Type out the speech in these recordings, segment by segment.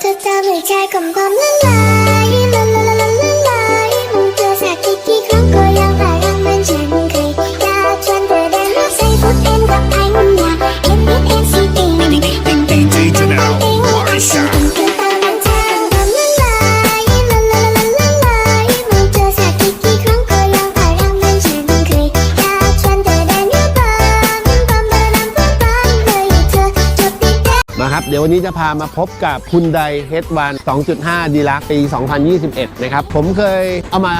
เธอจะไม่ใเดี๋ยววันนี้จะพามาพบกับคุณไดเฮดวัน2.5 ดีลักปี 2021 นะครับ ผมเคยเอามา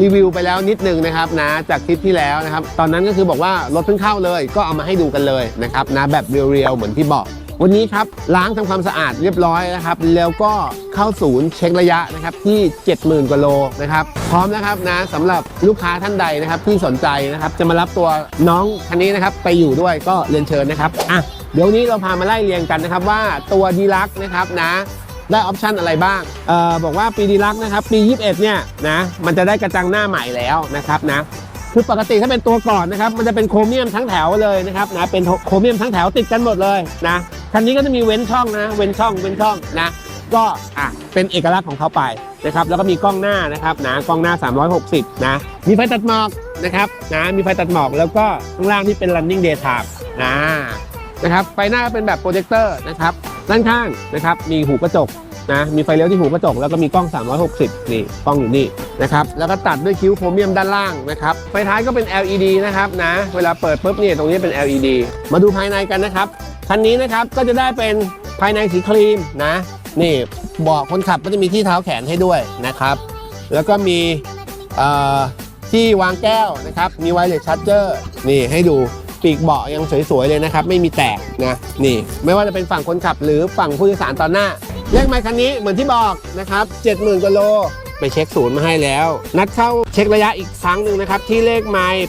รีวิวไปแล้วนิดนึงนะครับนะจากคลิปที่แล้วนะครับ ตอนนั้นก็คือบอกว่ารถเพิ่งเข้าเลย ก็เอามาให้ดูกันเลยนะครับนะแบบเรียวๆ เหมือนที่บอกวันนี้ครับล้างทำความสะอาดเรียบร้อยนะครับ แล้วก็เข้าศูนย์เช็คระยะนะครับที่ 70,000กว่าโลนะครับ พร้อมนะครับนะสำหรับลูกค้าท่านใดนะครับที่สนใจนะครับ จะมารับตัวน้องคันนี้นะครับ ไปอยู่ด้วยก็เรียนเชิญนะครับอะ ดี๋ยวนนี้เราพามาไล่เรียงกันนะครับว่าตัวดีลักนะครับนะได้ออปชันอะไรบ้างเอ่อบอกว่าปีดีลักนะครับปี 21 เนี่ยนะมันจะได้กระจังหน้าใหม่แล้วนะครับนะคือปกติถ้าเป็นตัวก่อนนะครับมันจะเป็นโครเมียมทั้งแถวเลยนะครับนะเป็นโครเมียมทั้งแถวติดกันหมดเลยนะคันนี้ก็จะมีเว้นช่องนะเว้นช่องเว้นช่องนะก็อะเป็นเอกลักษณ์ของเขาไปนะครับแล้วก็มีกล้องหน้านะครับนะกล้องหน้า 360 นะมีไฟตัดหมอกนะครับนะมีไฟตัดหมอกแล้วก็ข้างล่างที่เป็น running daytime นะ นะครับไฟหน้าเป็นแบบโปรเจคเตอร์นะครับด้านข้างนะครับมีหูกระจกนะมีไฟเลี้ยวที่หูกระจก แล้วก็มีกล้อง 360 นี่กล้องอยู่นี่นะครับแล้วก็ตัดด้วยคิ้วโครเมียมด้านล่างนะครับไฟท้ายก็เป็น LED นะครับนะเวลาเปิดปุ๊บเนี่ยตรงนี้เป็น LED มาดูภายในกันนะครับคันนี้นะครับก็จะได้เป็นภายในสีครีมนะนี่เบาะคนขับก็จะมีที่เท้าแขนให้ด้วยนะครับ แล้วก็มีที่วางแก้วนะครับมีไวเลสชาร์เจอร์นี่ให้ดู ปีกเบาะยังสวยๆเลยนะครับ ไม่มีแตกนะนี่ ไม่ว่าจะเป็นฝั่งคนขับหรือฝั่งผู้โดยสารตอนหน้าเลขไมค์คันนี้เหมือนที่บอกนะครับ70,000กิโลไปเช็คศูนย์มาให้แล้ว นัดเข้าเช็คระยะอีกครั้งหนึ่งนะครับ ที่เลขไมค์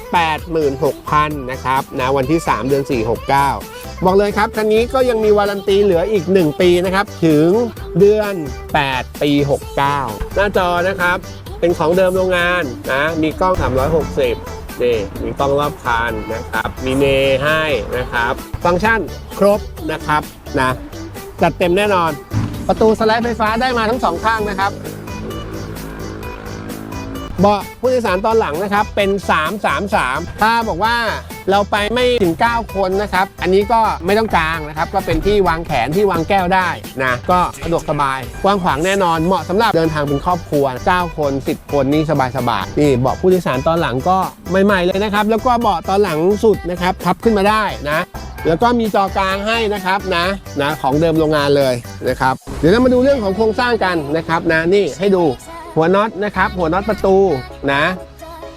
86,000 นะครับนะวันที่ 3 เดือน 4 69 บอกเลยครับ คันนี้ก็ยังมีวารันตีเหลืออีก 1 ปีนะครับ ถึงเดือน 8 ปี 69 หน้าจอนะครับ เป็นของเดิมโรงงานนะ มีกล้อง 360 นี่มีกล้องรอบคันนะครับ มีเนให้นะครับ ฟังก์ชันครบนะครับนะจัดเต็มแน่นอน ประตูสไลด์ไฟฟ้าได้มาทั้งสองข้างนะครับเบาะผู้โดยสารตอนหลังนะครับเป็น 333 ถ้าบอกว่า เราไปไม่ถึง 9 คนนะครับ อันนี้ก็ไม่ต้องกลางนะครับ ก็เป็นที่วางแขนที่วางแก้วได้นะ ก็สะดวกสบาย กว้างขวางแน่นอน เหมาะสำหรับเดินทางเป็นครอบครัว 9 คน 10 คนนี่สบายๆนี่เบาะผู้โดยสารตอนหลังก็ใหม่ๆเลยนะครับ แล้วก็เบาะตอนหลังสุดนะครับพับขึ้นมาได้นะแล้วก็มีจอกลางให้นะครับนะนะของเดิมโรงงานเลยนะครับ เดี๋ยวเรามาดูเรื่องของโครงสร้างกันนะครับนะนี่ให้ดูหัวน็อตนะครับ หัวน็อตประตูนะ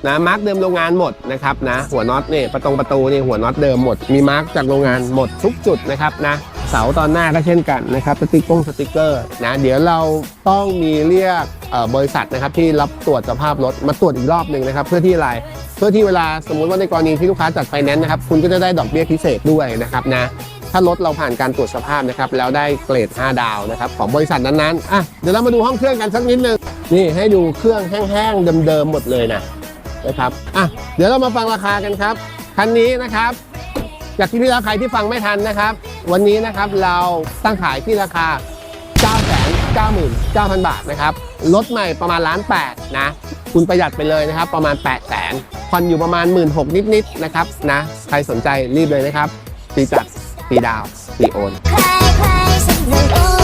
นะมาร์กเดิมโรงงานหมดนะครับนะหัวน็อตนี่ประตงประตูนี่หัวน็อตเดิมหมดมีมาร์กจากโรงงานหมดทุกจุดนะครับนะเสาตอนหน้าก็เช่นกันนะครับสติกงสติกเกอร์นะเดี๋ยวเราต้องมีเรียกบริษัทนะครับที่รับตรวจสภาพรถมาตรวจอีกรอบหนึ่งนะครับเพื่อที่อะไรเพื่อที่เวลาสมมุติว่าในกรณีที่ลูกค้าจัดไฟแนนซ์นะครับคุณก็จะได้ดอกเบี้ยพิเศษด้วยนะครับนะถ้ารถเราผ่านการตรวจสภาพนะครับแล้วได้เกรด 5 ดาวนะครับของบริษัทนั้นๆอะเดี๋ยวเรามาดูห้องเครื่องกันสักนิดนึงนี่ให้ดูเครื่องแห้งๆเดิมๆหมดเลยนะ นะครับอะเดี๋ยวเรามาฟังราคากันครับ คันนี้นะครับ จากที่พี่แล้วใครที่ฟังไม่ทันนะครับ วันนี้นะครับเราตั้งขายที่ราคา 999,000 บาทนะครับรถใหม่ประมาณล้านแปดนะคุณประหยัดไปเลยนะครับ ประมาณ 8 0 0 0 0 0ผ่อนอยู่ประมาณ 1 6ื่นนิดๆนะครับนะใครสนใจรีบเลยนะครับฟรีจัดฟรีดาวน์ฟรีโอน ใครๆสักหนึ่โอ้